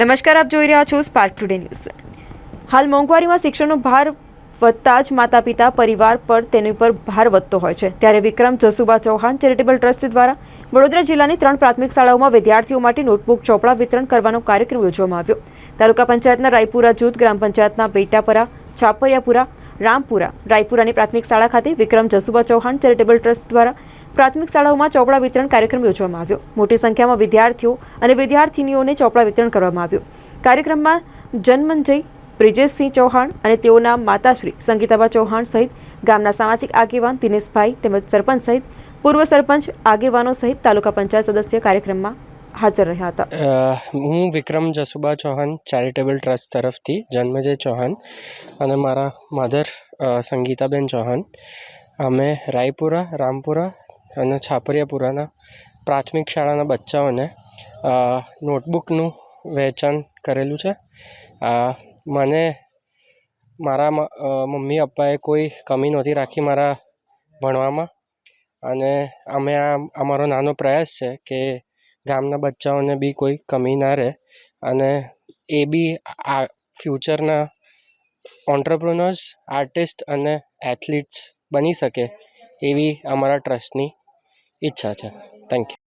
નમસ્કાર, આપ જોઈ રહ્યા છો સ્પાર્ક ટુડે ન્યૂઝ હાલ મોંઘવારીમાં શિક્ષણનો ભાર વધતા જ માતા પિતા પરિવાર પર તેની પર ભાર વધતો હોય છે. ત્યારે વિક્રમ જસુબા ચૌહાણ ચેરિટેબલ ટ્રસ્ટ દ્વારા વડોદરા જિલ્લાની ત્રણ પ્રાથમિક શાળાઓમાં વિદ્યાર્થીઓ માટે નોટબુક ચોપડા વિતરણ કરવાનો કાર્યક્રમ યોજવામાં આવ્યો. તાલુકા પંચાયતના રાયપુરા જૂથ, ગ્રામ પંચાયતના બેટાપરા, છાપરિયાપુરા રામપુરા, રાયપુરાની પ્રાથમિક શાળા ખાતે વિક્રમ જસુબા ચૌહાણ ચેરિટેબલ ટ્રસ્ટ દ્વારા પ્રાથમિક શાળાઓમાં ચોપડા વિતરણ કાર્યક્રમ યોજવામાં આવ્યો. મોટી સંખ્યામાં વિદ્યાર્થીઓ અને વિદ્યાર્થિનીઓને ચોપડા વિતરણ કરવામાં આવ્યું. કાર્યક્રમમાં જન્મંજય, બ્રિજેશસિંહ ચૌહાણ અને તેઓના માતાશ્રી સંગીતાબા ચૌહાણ સહિત ગામના સામાજિક આગેવાન દિનેશભાઈ તેમજ સરપંચ સહિત પૂર્વ સરપંચ આગેવાનો સહિત તાલુકા પંચાયત સદસ્ય કાર્યક્રમમાં હાજર રહ્યા હતા. હું વિક્રમ જસુબા ચૌહાણ ચેરિટેબલ ટ્રસ્ટ તરફથી જન્મજય ચૌહાણ અને મારા મધર સંગીતાબેન ચૌહાણ. અમે રાયપુરા, રામપુરા અને છાપરિયાપુરાના પ્રાથમિક શાળાના બચ્ચાઓને નોટબુકનું વહેંચણ કરેલું છે. મને મારા મમ્મી પપ્પાએ કોઈ કમી નહોતી રાખી મારા ભણવામાં અને અમે આ અમારો નાનો પ્રયાસ છે કે ગામના બચ્ચાઓને બી કોઈ કમી ના રહે અને એ બી આ ફ્યુચરના ઓન્ટરપ્રોનર્સ આર્ટિસ્ટ અને એથ્લીટ્સ બની શકે એવી અમારા ટ્રસ્ટની ઈચ્છા છે. Thank you